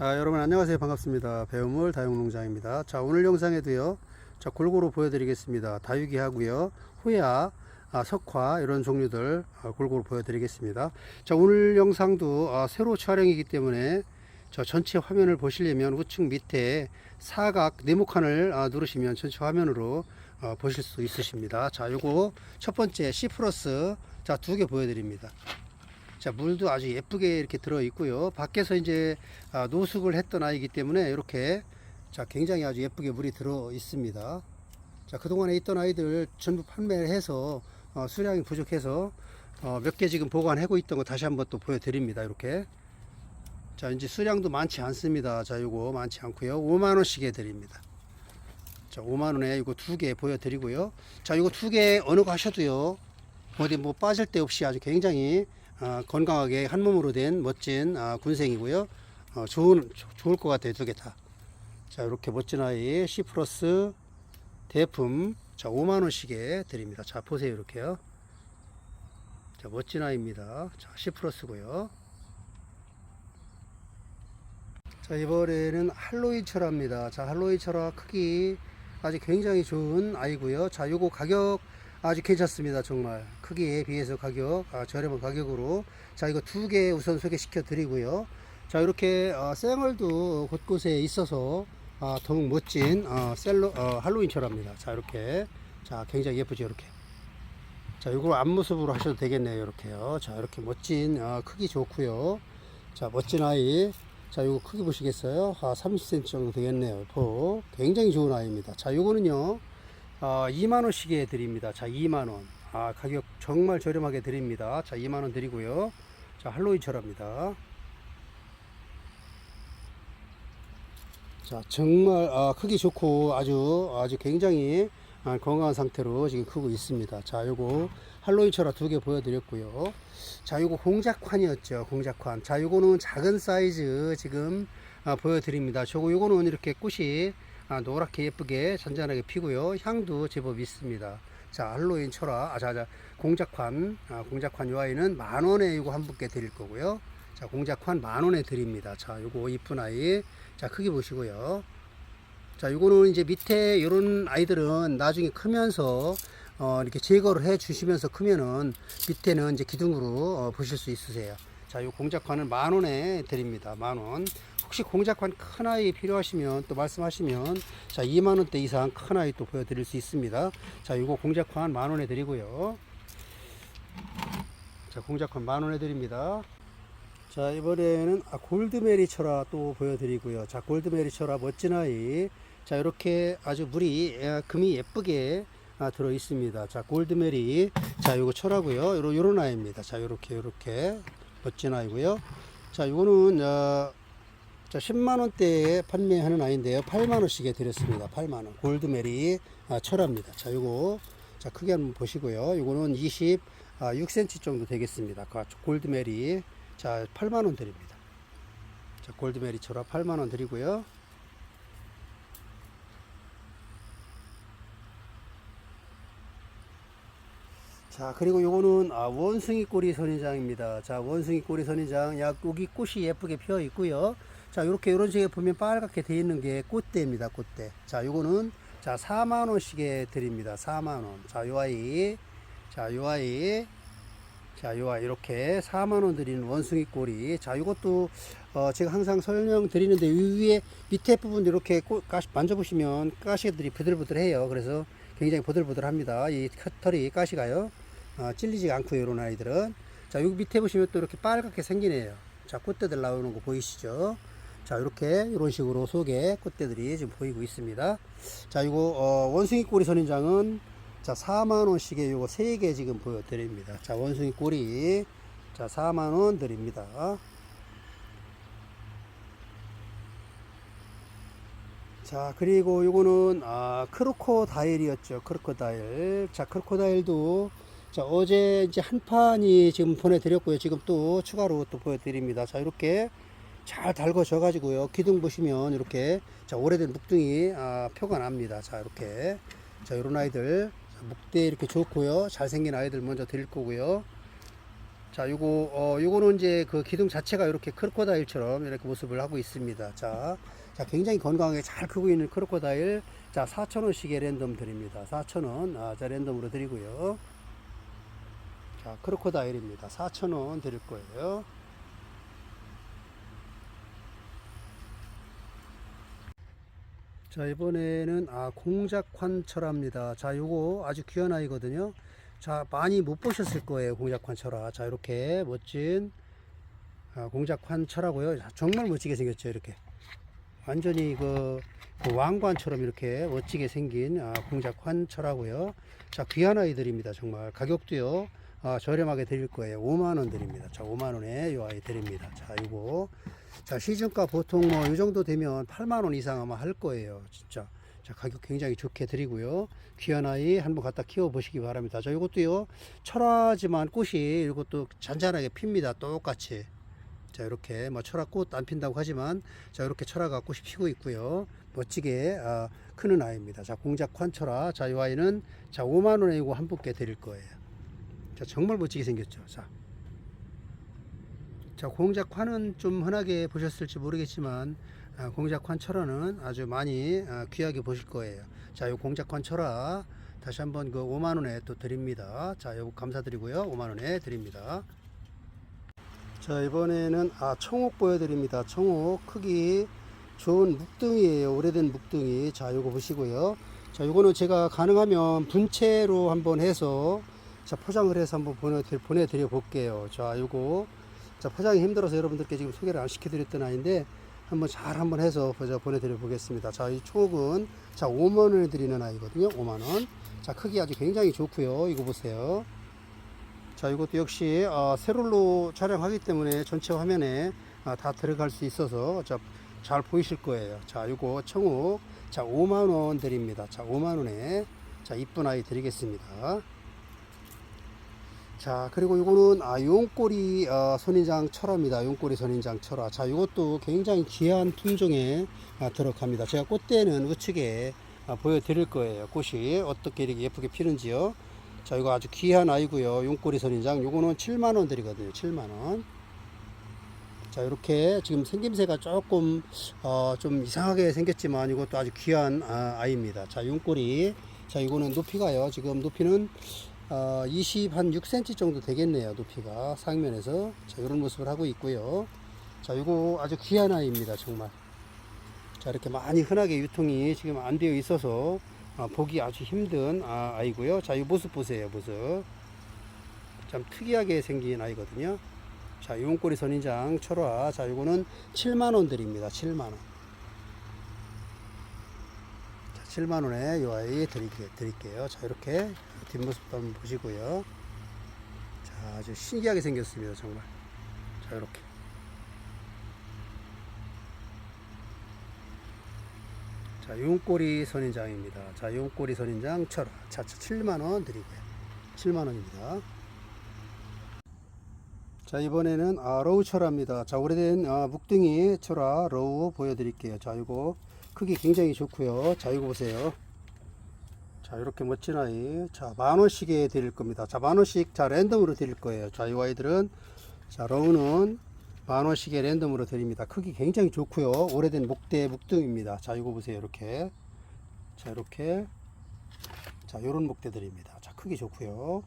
아, 여러분 안녕하세요. 반갑습니다. 배우물 다육농장입니다. 자 오늘 영상에도요. 자 골고루 보여드리겠습니다. 다육이 하고요. 호야 아, 석화 이런 종류들 아, 골고루 보여드리겠습니다. 자 오늘 영상도 아, 새로 촬영이기 때문에 저 전체 화면을 보시려면 우측 밑에 사각 네모칸을 아, 누르시면 전체 화면으로 어, 보실 수 있으십니다. 자 요거 첫 번째 C 플러스. 자두 개 보여드립니다 자 물도 아주 예쁘게 이렇게 들어 있고요. 밖에서 이제 아, 노숙을 했던 아이기 때문에 이렇게 자 굉장히 아주 예쁘게 물이 들어 있습니다. 자 그동안에 있던 아이들 전부 판매를 해서 어, 수량이 부족해서 어, 몇 개 지금 보관하고 있던 거 다시 한번 또 보여드립니다 이렇게. 자 이제 수량도 많지 않습니다. 자 요거 많지 않고요. 5만원씩 해드립니다. 자 5만원에 이거 두 개 보여드리고요. 자 이거 두 개 어느 거 하셔도요. 어디 뭐 빠질 데 없이 아주 굉장히 아, 건강하게 한 몸으로 된 멋진 아, 군생이고요. 어, 좋은 조- 좋을 것 같아요 두 개 다. 자 이렇게 멋진 아이 C 플러스 대품 자 5만 원씩에 드립니다. 자 보세요 이렇게요. 자 멋진 아이입니다. 자 C 플러스고요. 자 이번에는 할로윈 철화입니다. 자 할로윈 철화 크기 아주 굉장히 좋은 아이고요. 자 요거 가격 아주 괜찮습니다. 정말 크기에 비해서 가격 아, 저렴한 가격으로 자 이거 두 개 우선 소개시켜 드리고요. 자 이렇게 어, 쌩얼도 곳곳에 있어서 아, 더욱 멋진 어, 셀로 어, 할로윈 철화입니다. 자 이렇게 자 굉장히 예쁘죠 이렇게. 자 이걸 앞모습으로 하셔도 되겠네요 이렇게요. 자 이렇게 멋진 어, 크기 좋고요. 자 멋진 아이. 자 요거 크기 보시겠어요? 아, 30cm 정도 되겠네요. 포 굉장히 좋은 아이입니다. 자 요거는요. 어, 2만원씩에 드립니다. 자, 2만원. 아, 가격 정말 저렴하게 드립니다. 자, 2만원 드리고요. 자, 할로윈 철합니다. 자, 정말, 아, 크기 좋고 아주, 아주 굉장히 아, 건강한 상태로 지금 크고 있습니다. 자, 요거 할로윈 철화 두 개 보여드렸고요. 자, 요거 공작환이었죠. 공작환. 자, 요거는 작은 사이즈 지금 아, 보여드립니다. 저거 요거는 이렇게 꽃이 아, 노랗게 예쁘게 잔잔하게 피고요. 향도 제법 있습니다. 자, 할로윈 철화, 아, 자, 자, 공작환, 아, 공작환 요 아이는 만 원에 이거 한 분께 드릴 거고요. 자, 공작환 만 원에 드립니다. 자, 요거 이쁜 아이. 자, 크기 보시고요. 자, 요거는 이제 밑에 요런 아이들은 나중에 크면서 어, 이렇게 제거를 해 주시면서 크면은 밑에는 이제 기둥으로 어, 보실 수 있으세요. 자, 요 공작환은 만 원에 드립니다. 만 원. 혹시 공작환 큰 아이 필요하시면 또 말씀하시면 자 2만 원대 이상 큰 아이 또 보여드릴 수 있습니다. 자 이거 공작환 만 원에 드리고요. 자 공작환 만 원에 드립니다. 자 이번에는 아, 골드메리 철화 또 보여드리고요. 자 골드메리 철화 멋진 아이. 자 이렇게 아주 물이 예, 금이 예쁘게 아, 들어 있습니다. 자 골드메리 자 요거 철화고요. 요런 아이입니다. 자 요렇게 요렇게 멋진 아이고요. 자 요거는 어, 자, 10만원대에 판매하는 아이인데요. 8만원씩에 드렸습니다. 8만원. 골드메리 아, 철합니다. 자, 요거, 자, 크게 한번 보시고요. 요거는 26cm 정도 되겠습니다. 그 골드메리. 자, 8만원 드립니다. 자, 골드메리 철합 8만원 드리고요. 자 그리고 요거는 아, 원숭이 꼬리 선인장입니다 자 원숭이 꼬리 선인장 약 여기 꽃이 예쁘게 피어 있고요 자 이렇게 이런 식에 보면 빨갛게 되어 있는 게 꽃대입니다 꽃대. 자 요거는 자 4만 원씩에 드립니다 4만 원. 자 요 아이 자 요 아이 자 요 아이 이렇게 4만 원 드리는 원숭이 꼬리. 자 이것도 어, 제가 항상 설명 드리는데 이 위에 밑에 부분 이렇게 꽃, 가시, 만져보시면 가시들이 부들부들해요. 그래서 굉장히 보들보들합니다. 이 털이 가시가요. 어, 찔리지 않고요 이런 아이들은. 자 여기 밑에 보시면 또 이렇게 빨갛게 생기네요. 자 꽃대들 나오는 거 보이시죠 자 이렇게 이런 식으로 속에 꽃대들이 지금 보이고 있습니다. 자 이거 어, 원숭이 꼬리 선인장은 자 4만원씩에 요거 3개 지금 보여드립니다. 자 원숭이 꼬리. 자 4만원 드립니다. 자 그리고 요거는 아 크로코다일이었죠 크로코다일. 자 크로코다일도 자 어제 이제 한 판이 지금 보내드렸고요. 지금 또 추가로 또 보여드립니다. 자 이렇게 잘 달궈져 가지고요 기둥 보시면 이렇게 자 오래된 묵둥이 아, 표가 납니다 자 이렇게 자 요런 아이들 자, 묵대 이렇게 좋고요 잘생긴 아이들 먼저 드릴 거고요 자, 요거, 어, 요거는 이제 그 기둥 자체가 이렇게 크로코다일처럼 이렇게 모습을 하고 있습니다. 자, 자, 굉장히 건강하게 잘 크고 있는 크로코다일. 자, 4,000원씩의 랜덤 드립니다. 4,000원. 아, 자, 랜덤으로 드리고요. 자, 크로코다일입니다. 4,000원 드릴 거예요. 자, 이번에는 아, 공작환철화입니다. 자, 요거 아주 귀한 아이거든요. 자, 많이 못 보셨을 거예요. 공작환철화. 자, 이렇게 멋진 아, 공작환철하고요. 자, 정말 멋지게 생겼죠. 이렇게. 완전히 그, 그 왕관처럼 이렇게 멋지게 생긴 아, 공작환철하고요. 자, 귀한 아이들입니다. 정말 가격도요. 아, 저렴하게 드릴 거예요. 5만 원 드립니다. 자, 5만 원에 요 아이 드립니다. 자, 요거 자, 시중가 보통 뭐 이 정도 되면 8만 원 이상 아마 할 거예요. 진짜. 자, 가격 굉장히 좋게 드리고요. 귀한 아이 한번 갖다 키워 보시기 바랍니다. 자, 이것도요. 철화지만 꽃이 이것도 잔잔하게 핍니다. 똑같이. 자, 이렇게 뭐 철화꽃 안 핀다고 하지만 자, 이렇게 철화가 꽃이 피고 있고요. 멋지게 아, 크는 아이입니다. 자, 공작환 철화. 자, 이 아이는 자, 5만 원에 이거 한 분께 드릴 거예요. 자, 정말 멋지게 생겼죠. 자. 자, 공작환은 좀 흔하게 보셨을지 모르겠지만 아, 공작환 철화는 아주 많이 아, 귀하게 보실 거예요. 자, 요 공작환 철화 다시 한번 그 5만 원에 또 드립니다. 자, 요거 감사드리고요. 5만 원에 드립니다. 자, 이번에는 아, 청옥 보여드립니다. 청옥 크기 좋은 묵등이에요. 오래된 묵등이. 자, 요거 보시고요. 자, 요거는 제가 가능하면 분체로 한번 해서 자, 포장을 해서 한번 보내드려, 보내드려 볼게요. 자, 요거 자, 포장이 힘들어서 여러분들께 지금 소개를 안 시켜드렸던 아이인데 한번 잘 한번 해서 보자 보내드려 보겠습니다. 자, 이 총은 자 5만 원에 드리는 아이거든요. 5만 원. 자, 크기 아주 굉장히 좋고요. 이거 보세요. 자, 이것도 역시 어, 세롤로 촬영하기 때문에 전체 화면에 아, 다 들어갈 수 있어서 자, 잘 보이실 거예요. 자, 이거 청옥 자 5만 원 드립니다. 자, 5만 원에 자 이쁜 아이 드리겠습니다. 자 그리고 이거는 아 용꼬리 어, 선인장 철화입니다. 용꼬리 선인장 철화. 자 이것도 굉장히 귀한 품종에 아, 들어갑니다. 제가 꽃대는 우측에 아, 보여드릴 거예요. 꽃이 어떻게 이렇게 예쁘게 피는지요. 자 이거 아주 귀한 아이고요. 용꼬리 선인장. 요거는 7만원 드리거든요. 7만원. 자 이렇게 지금 생김새가 조금 어, 좀 이상하게 생겼지만 이것도 아주 귀한 아, 아이입니다. 자 용꼬리. 자 이거는 높이가요. 지금 높이는 어, 20, 한 6cm 정도 되겠네요. 높이가 상면에서. 자, 이런 모습을 하고 있고요. 자, 이거 아주 귀한 아이입니다. 정말. 자, 이렇게 많이 흔하게 유통이 지금 안 되어 있어서 아, 보기 아주 힘든 아, 아이고요. 자, 이 모습 보세요. 모습. 참 특이하게 생긴 아이거든요. 자, 용꼬리 선인장 철화. 자, 이거는 7만원 드립니다. 7만원. 7만원에 이 아이 드릴게, 드릴게요. 자, 이렇게 뒷모습도 한번 보시고요. 자, 아주 신기하게 생겼습니다. 정말. 자, 이렇게. 자, 용꼬리 선인장입니다. 자, 용꼬리 선인장 철화. 자, 7만원 드리고요. 7만원입니다. 자, 이번에는 아, 로우 철화입니다. 자, 오래된 아, 묵등이 철화 로우 보여드릴게요. 자, 이거 크기 굉장히 좋고요. 자, 이거 보세요. 자, 이렇게 멋진 아이. 자, 만 원씩에 드릴 겁니다. 자, 만 원씩 자, 랜덤으로 드릴 거예요. 자, 이 아이들은 자, 로우는 만 원씩에 랜덤으로 드립니다. 크기 굉장히 좋고요. 오래된 목대 묵등입니다. 자, 이거 보세요. 이렇게. 자, 이렇게. 자, 요런 목대들입니다. 자, 크기 좋고요.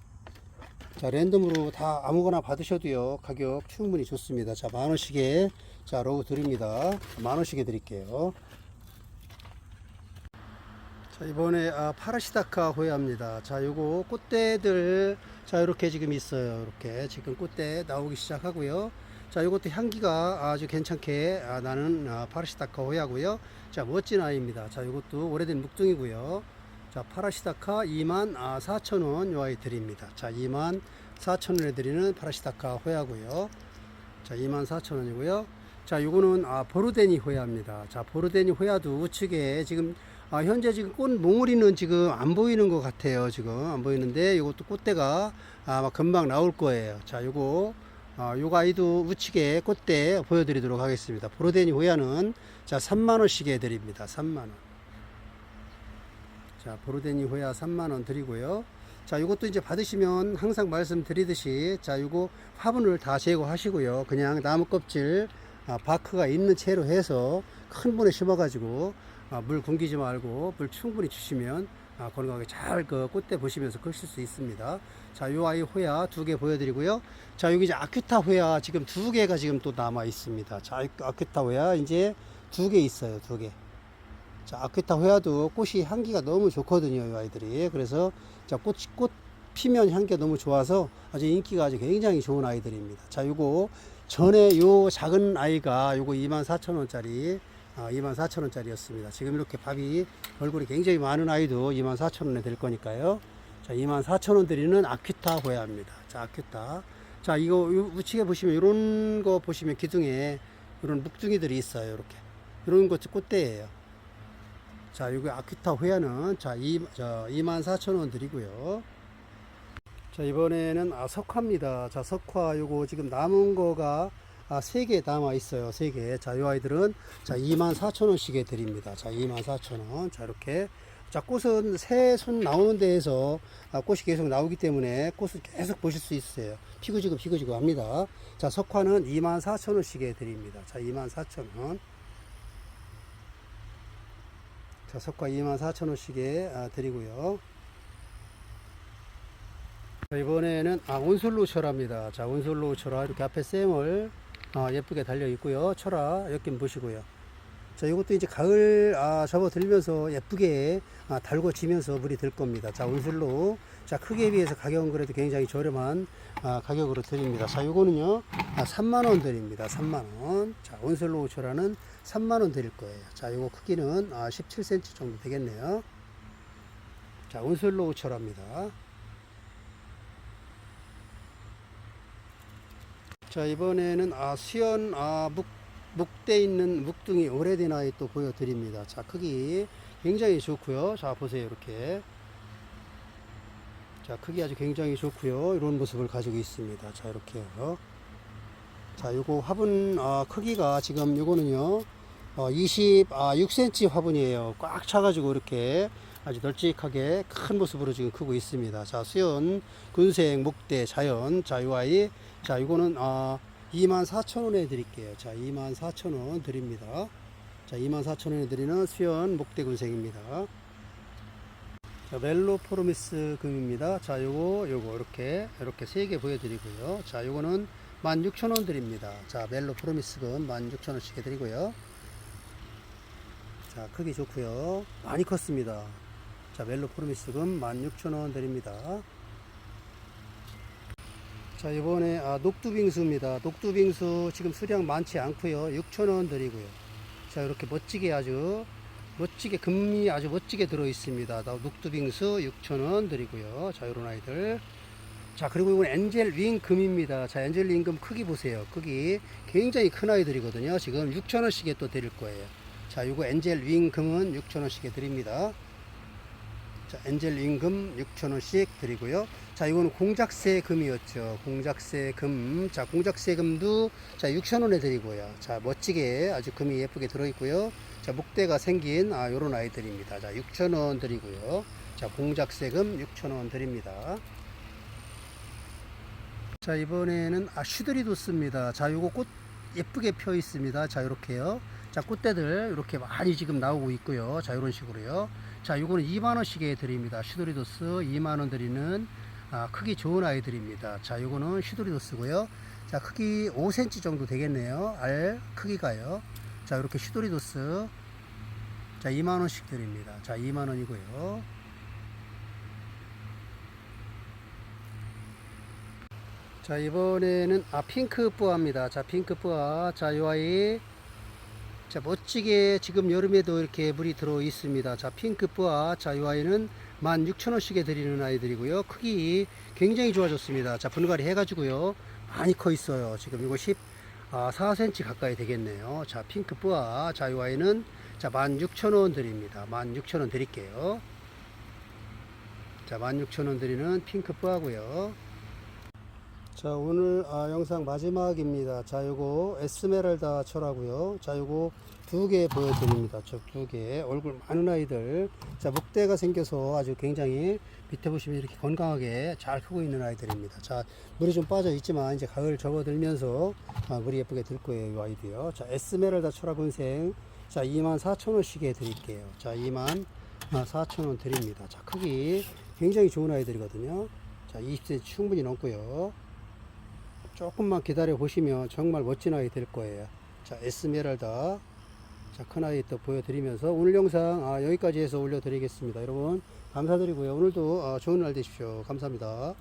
자, 랜덤으로 다 아무거나 받으셔도요. 가격 충분히 좋습니다. 자, 만 원씩에 자, 로우 드립니다. 만 원씩에 드릴게요. 자, 이번에 아, 파라시다카 호야입니다. 자, 요거 꽃대들 자, 이렇게 지금 있어요. 이렇게 지금 꽃대 나오기 시작하고요. 자, 요것도 향기가 아주 괜찮게 아, 나는 아, 파라시다카 호야고요. 자, 멋진 아이입니다. 자, 요것도 오래된 묵둥이고요. 자, 파라시다카 2만 아, 4천원 요 아이 드립니다. 자, 2만 4천원에 드리는 파라시다카 호야고요. 자, 2만 4천원이고요. 자, 요거는 아, 보르데니 호야입니다. 자, 보르데니 호야도 우측에 지금 아, 현재 지금 꽃 몽우리는 지금 안 보이는 것 같아요. 지금 안 보이는데 이것도 꽃대가 아마 금방 나올 거예요. 자, 요거 아, 요거 아이도 우측에 꽃대 보여드리도록 하겠습니다. 보르데니 호야는 자 3만 원씩에 드립니다. 3만 원. 자, 보르데니 호야 3만 원 드리고요. 자, 이것도 이제 받으시면 항상 말씀드리듯이 자, 이거 화분을 다 제거하시고요. 그냥 나무 껍질 아, 바크가 있는 채로 해서 큰 분에 심어가지고 아, 물 굶기지 말고 물 충분히 주시면 아, 건강하게 잘 그 꽃대 보시면서 크실 수 있습니다. 자, 요 아이 호야 두 개 보여드리고요. 자, 여기 이제 아큐타 호야 지금 두 개가 지금 또 남아 있습니다. 자, 아큐- 아큐타 호야 이제 두 개 있어요. 두 개. 자, 아큐타 호야도 꽃이 향기가 너무 좋거든요. 이 아이들이. 그래서 자, 꽃, 꽃 피면 향기가 너무 좋아서 아주 인기가 아주 굉장히 좋은 아이들입니다. 자, 요거 전에 요 작은 아이가 요거 24,000원짜리 아, 24,000원짜리였습니다. 지금 이렇게 밥이 얼굴이 굉장히 많은 아이도 24,000원에 될 거니까요. 자, 24,000원 드리는 아큐타 호야입니다. 자, 아큐타. 자, 이거 요 우측에 보시면 이런 거 보시면 기둥에 이런 묵둥이들이 있어요. 이렇게. 이런 것 꽃대예요. 자, 여기 아큐타 호야는 자, 2, 저 24,000원 드리고요. 자, 이번에는 아, 석화입니다. 자, 석화 요거 지금 남은 거가 아, 3개 남아 있어요. 3개. 자, 요 아이들은 자, 24,000원씩에 드립니다. 자, 24,000원. 자, 이렇게 자, 꽃은 새손 나오는 데에서 아, 꽃이 계속 나오기 때문에 꽃을 계속 보실 수 있어요. 피고지고 피고지고 합니다. 자, 석화는 24,000원씩에 드립니다. 자, 24,000원. 자, 석화 24,000원씩에 아, 드리고요. 자, 이번에는 아, 온솔로 철화입니다. 자, 온솔로 철화 이렇게 앞에 쌤을 아, 예쁘게 달려 있고요. 철화 엮임 보시고요. 자, 이것도 이제 가을 아, 접어 들면서 예쁘게 아, 달궈지면서 물이 들 겁니다. 자, 온솔로 자, 크기에 비해서 가격은 그래도 굉장히 저렴한 아, 가격으로 드립니다. 자, 요거는요. 아, 3만 원 드립니다. 3만 원. 자, 온솔로 철화는 3만 원 드릴 거예요. 자, 요거 크기는 아, 17cm 정도 되겠네요. 자, 온솔로 철화입니다. 자 이번에는 아 수연 아 묵, 묵대 있는 묵둥이 오래된 아이 또 보여드립니다. 자 크기 굉장히 좋고요. 자 보세요 이렇게. 자 크기 아주 굉장히 좋고요. 이런 모습을 가지고 있습니다. 자 이렇게요 자 요거 화분 아, 크기가 지금 요거는요 어, 26cm 화분이에요. 꽉 차가지고 이렇게 아주 널찍하게 큰 모습으로 지금 크고 있습니다. 자, 수연, 군생, 목대, 자연. 자, 요 아이. 자, 이거는, 아, 24,000원에 드릴게요. 자, 24,000원 드립니다. 자, 24,000원에 드리는 수연, 목대, 군생입니다. 자, 멜로포르미스 금입니다. 자, 요거, 요거, 이렇게, 이렇게 세 개 보여드리고요. 자, 요거는 16,000원 드립니다. 자, 멜로포르미스 금 16,000원씩 드리고요. 자, 크기 좋고요 많이 컸습니다. 자, 멜로 프로미스금 16,000원 드립니다. 자, 이번에 아, 녹두빙수입니다. 녹두빙수 지금 수량 많지 않고요 6,000원 드리고요. 자, 이렇게 멋지게 아주 멋지게 금이 아주 멋지게 들어 있습니다. 나 녹두빙수 6,000원 드리고요. 자, 요런 아이들. 자, 그리고 이건 엔젤 윙 금입니다. 자, 엔젤 윙 금 크기 보세요. 크기 굉장히 큰 아이들이거든요. 지금 6,000원씩에 또 드릴 거예요. 자, 요거 엔젤 윙 금은 6,000원씩에 드립니다. 자, 엔젤 윙금 6,000원씩 드리고요. 자, 이거는 공작새 금이었죠. 공작새 금. 자, 공작새 금도 자, 6,000원에 드리고요. 자, 멋지게 아주 금이 예쁘게 들어 있고요. 자, 목대가 생긴 아, 요런 아이들입니다. 자, 6,000원 드리고요. 자, 공작새 금 6,000원 드립니다. 자, 이번에는 아, 슈드리도스입니다. 자, 요거 꽃 예쁘게 펴 있습니다. 자, 요렇게요. 자, 꽃대들 이렇게 많이 지금 나오고 있고요. 자, 이런 식으로요. 자, 요거는 2만원씩에 드립니다. 슈도리도스 2만원 드리는 아, 크기 좋은 아이들입니다. 자, 요거는 슈도리도스고요. 자, 크기 5cm 정도 되겠네요. 알 크기가요. 자, 이렇게 슈도리도스 자, 2만원씩 드립니다. 자, 2만원이고요. 자, 이번에는 아, 핑크 뿌아입니다. 자, 핑크 뿌아. 자, 요 아이 자 멋지게 지금 여름에도 이렇게 물이 들어 있습니다. 자 핑크 뿌아 자이 아이는 16,000원씩에 드리는 아이들이고요. 크기 굉장히 좋아졌습니다. 자 분갈이 해 가지고요. 많이 커 있어요. 지금 이거 14cm 가까이 되겠네요. 자 핑크 뿌아 자이 아이는 자 16,000원 드립니다. 16,000원 드릴게요. 자 16,000원 드리는 핑크 뿌아고요 자 오늘 아, 영상 마지막입니다. 자 요거 에스메랄다 철하고요. 자 요거 두 개 보여드립니다. 저 두 개 얼굴 많은 아이들. 자 목대가 생겨서 아주 굉장히 밑에 보시면 이렇게 건강하게 잘 크고 있는 아이들입니다. 자 물이 좀 빠져 있지만 이제 가을 접어들면서 아, 물이 예쁘게 들 거예요. 이 아이도요. 자 에스메랄다 철학 군생 자 24,000원씩에 드릴게요. 자 24,000원 드립니다. 자 크기 굉장히 좋은 아이들이거든요. 자 20cm 충분히 넘고요. 조금만 기다려 보시면 정말 멋진 아이 될 거예요. 자, 에스메랄다. 자, 큰 아이 또 보여드리면서 오늘 영상 아, 여기까지 해서 올려드리겠습니다. 여러분, 감사드리고요. 오늘도 아, 좋은 날 되십시오. 감사합니다.